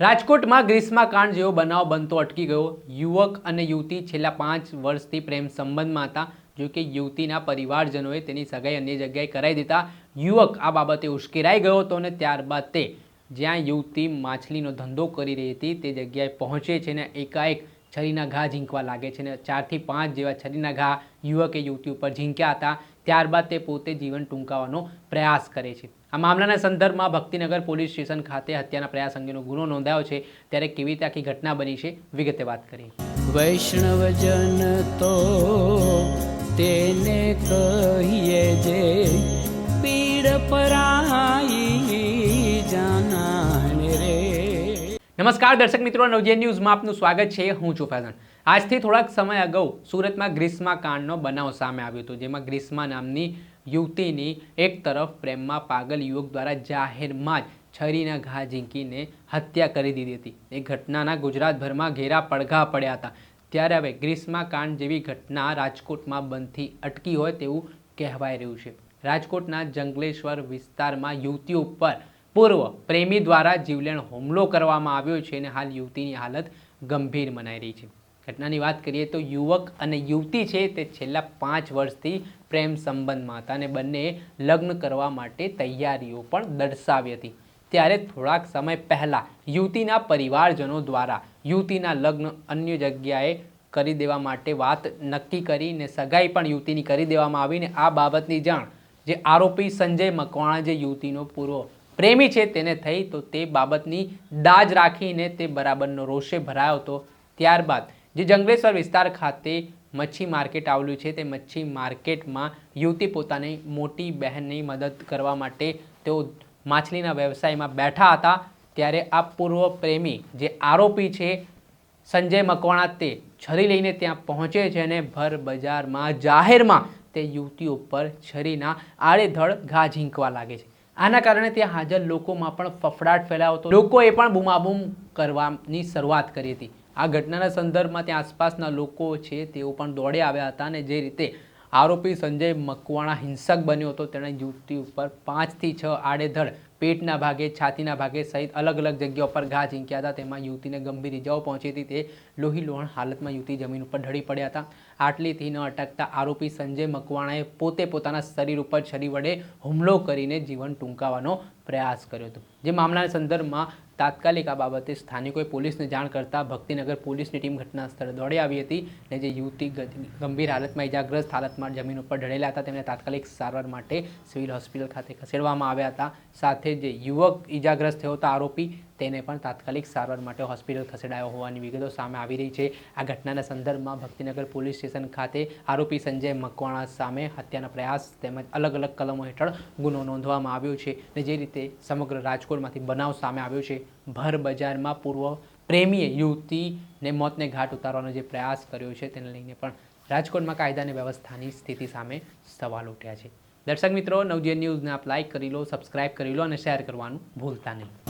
રાજકોટમાં ગ્રીષ્માકાંડ જેવો બનાવ બનતો અટકી ગયો. યુવક અને યુવતી છેલ્લા પાંચ વર્ષથી પ્રેમ સંબંધમાં હતા. જો કે યુવતીના પરિવારજનોએ તેની સગાઈ અન્ય જગ્યાએ કરાવી દીધા. યુવક આ બાબતે ઉશ્કેરાઈ ગયો હતો અને ત્યારબાદ તે જ્યાં યુવતી માછલીનો ધંધો કરી રહી હતી, તે જગ્યાએ પહોંચે છે ને એકાએક છરીના ઘા ઝીંકવા લાગે છે ને ચારથી પાંચ જેવા છરીના ઘા યુવકે યુવતી ઉપર ઝીંક્યા હતા. ત્યારબાદ તે પોતે જીવન ટૂંકાવાનો પ્રયાસ કરે છે. આ મામલાના સંદર્ભમાં ભક્તિનગર પોલીસ સ્ટેશન ખાતે હત્યાના પ્રયાસ અંગેનો ગુનો નોંધાયો છે. ત્યારે કેવી રીતે આખી ઘટના બની છે વિગતે વાત કરી વૈષ્ણવજન તો તેને કહીએ જે પીડ પરાઈ જાનાને રે. નમસ્કાર દર્શક મિત્રો નવજે ન્યૂઝમાં આપનું સ્વાગત છે. હું છું ફેઝન. આજથી થોડાક સમય અગાઉ સુરતમાં ગ્રીષ્મા કાંડનો બનાવ સામે આવ્યો હતો જેમાં ગ્રીષ્મા નામની યુવતીની એક તરફ પ્રેમમાં પાગલ યુવક દ્વારા જાહેરમાં જ છરીના ઘા ઝીંકીને હત્યા કરી દીધી હતી. એ ઘટનાના ગુજરાતભરમાં ઘેરા પડઘા પડ્યા હતા. ત્યારે હવે ગ્રીષ્મા કાંડ જેવી ઘટના રાજકોટમાં બંધથી અટકી હોય તેવું કહેવાઈ રહ્યું છે. રાજકોટના જંગલેશ્વર વિસ્તારમાં યુવતી ઉપર પૂર્વ પ્રેમી દ્વારા જીવલેણ હુમલો કરવામાં આવ્યો છે અને હાલ યુવતીની હાલત ગંભીર મનાઈ રહી છે. ઘટનાની વાત કરીએ તો યુવક અને યુવતી છે તે છેલ્લા પાંચ વર્ષથી પ્રેમ સંબંધમાં હતા અને બંને લગ્ન કરવા માટે તૈયારીઓ પણ દર્શાવી હતી. ત્યારે થોડાક સમય પહેલાં યુવતીના પરિવારજનો દ્વારા યુવતીના લગ્ન અન્ય જગ્યાએ કરી દેવા માટે વાત નક્કી કરીને સગાઈ પણ યુવતીની કરી દેવામાં આવીને આ બાબતની જાણ જે આરોપી સંજય મકવાણા જે યુવતીનો પૂર્વ પ્રેમી છે તેને થઈ તો તે બાબતની દાજ રાખીને તે બરાબરનો રોષે ભરાયો હતો. ત્યારબાદ જે જંગલેશ્વર વિસ્તાર ખાતે મચ્છી માર્કેટ આવેલું છે, તે મચ્છી માર્કેટમાં યુવતી પોતાની મોટી બહેનની મદદ કરવા માટે તેઓ માછલીના વ્યવસાયમાં બેઠા હતા. ત્યારે આ પૂર્વ પ્રેમી જે આરોપી છે, સંજય મકવાણા, તે છરી લઈને ત્યાં પહોંચે છે અને ભર બજારમાં જાહેરમાં તે યુવતી ઉપર છરીના આડેધડ ઘા ઝીંકવા લાગે છે. આના કારણે ત્યાં હાજર લોકોમાં પણ ફફડાટ ફેલાયો લોકોએ પણ બૂમાબૂમ કરવાની શરૂઆત કરી હતી. આ ઘટનાના સંદર્ભમાં ત્યાં આસપાસના લોકો છે, તેઓ પણ દોડે આવ્યા હતા અને જે રીતે આરોપી સંજય મકવાણા હિંસક બન્યો હતો, તેણે યુવતી ઉપર પાંચથી છ આડેધડ પેટના ભાગે, છાતીના ભાગે સહિત અલગ અલગ જગ્યા ઉપર ઘા ઝીંક્યા હતા. તેમાં યુવતીને ગંભીર ઇજાઓ પહોંચી હતી. તે લોહી લોહણ હાલતમાં યુવતી જમીન ઉપર ઢળી પડ્યા હતા. આટલીથી ન અટકતા આરોપી સંજય મકવાણાએ પોતે પોતાના શરીર ઉપર છરી વડે હુમલો કરીને જીવન ટૂંકાવવાનો પ્રયાસ કર્યો હતો. જે મામલાના સંદર્ભમાં તાત્કાલિક આ બાબતે સ્થાનિકોએ પોલીસને જાણ કરતા ભક્તિનગર પોલીસની ટીમ ઘટના સ્થળે દોડી આવી હતી અને જે યુવતી ગંભીર હાલતમાં ઇજાગ્રસ્ત હાલતમાં જમીન ઉપર ઢળેલા હતા, તેમને તાત્કાલિક સારવાર માટે સિવિલ હોસ્પિટલ ખાતે ખસેડવામાં આવ્યા હતા. સાથે જે યુવક ઇજાગ્રસ્ત થયો હતો, આરોપી તેને પણ તાત્કાલિક સારવાર માટે હોસ્પિટલ ખસેડાયો હોવાની વિગતો સામે આવી રહી છે. આ ઘટનાના સંદર્ભમાં ભક્તિનગર પોલીસ સ્ટેશન ખાતે આરોપી સંજય મકવાણા સામે હત્યાના પ્રયાસ તેમજ અલગ અલગ કલમો હેઠળ ગુનો નોંધવામાં આવ્યો છે અને જે રીતે સમગ્ર રાજકોટમાંથી બનાવ સામે આવ્યો છે. ભર બજારમાં પૂર્વ પ્રેમીએ યુવતીને મોતને ઘાટ ઉતારવાનો જે પ્રયાસ કર્યો છે તેને લઈને પણ રાજકોટમાં કાયદા વ્યવસ્થાની સ્થિતિ સામે સવાલ ઉઠ્યા છે. દર્શક મિત્રો, નવજીવન ન્યૂઝને આપ લાઇક કરી લો સબસ્ક્રાઇબ કરી લો અને શેર કરવાનું ભૂલતા નહીં.